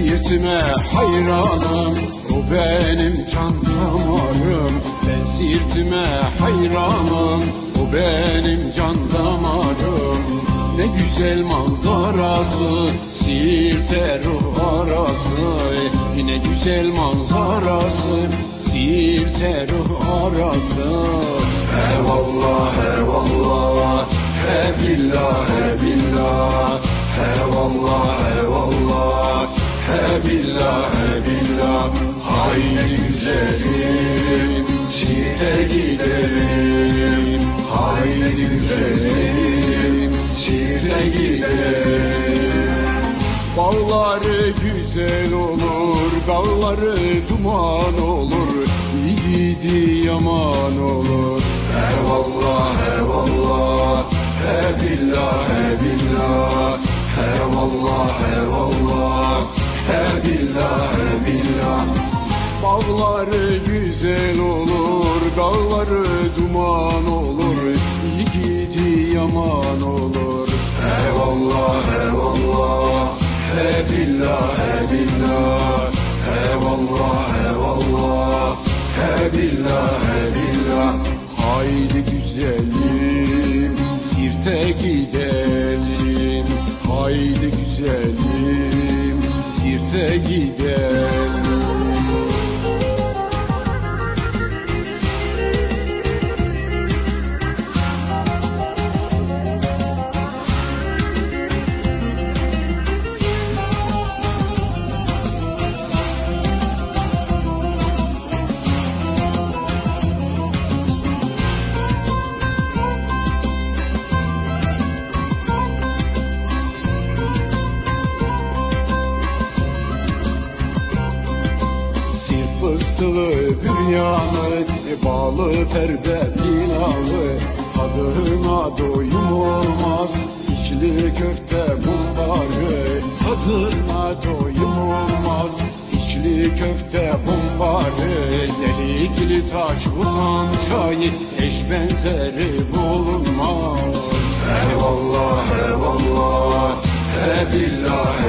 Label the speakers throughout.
Speaker 1: Siirtime hayranım O benim can damarım Ben Siirtime hayranım O benim can damarım Ne güzel manzarası Siirt'e ruh arası. Ne güzel manzarası Siirt'e ruh arası. Eyvallah eyvallah He billah he billah. Eyvallah eyvallah He billah he billah Haydi güzelim Siirt'e gidelim. Haydi güzelim Siirt'e gidelim. Bağları güzel olur, dağları duman olur, yiğidi yaman olur. Eyvallah, Bağları güzel olur, dağları duman olur, yiğidi yaman olur. Eyvallah, eyvallah, he billah, he billah, eyvallah, eyvallah, he billah, he billah. Haydi güzelim, sirte gidelim, haydi güzelim, sirte gidelim. Fıstığı büryanı Bağlı perde pilavı. Tadına doyum olmaz İçli köfte bumbarı Tadına doyum olmaz İçli köfte bumbarı Delikli taş utan çayı Eş benzeri bulunmaz. Eyvallah eyvallah he billah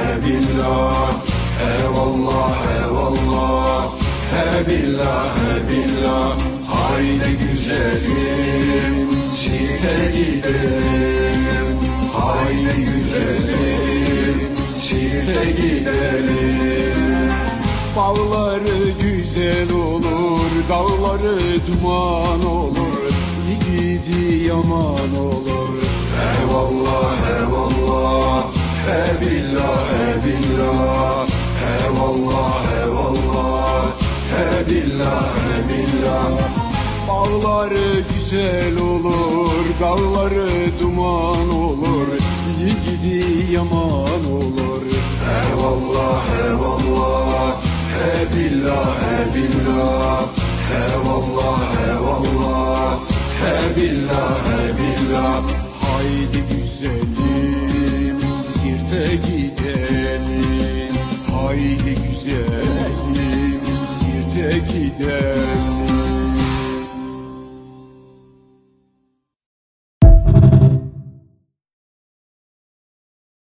Speaker 1: billah billah Haydi güzelim Siirt'e gidelim Haydi güzelim Siirt'e gidelim Bağları güzel olur Dağları duman olur. Yiğidi yaman olur Bağları güzel olur Dağları duman olur Yiğidi yaman olur. Eyvallah eyvallah He billah he billah Eyvallah eyvallah He billah he billah Haydi güzelim Sirte gidelim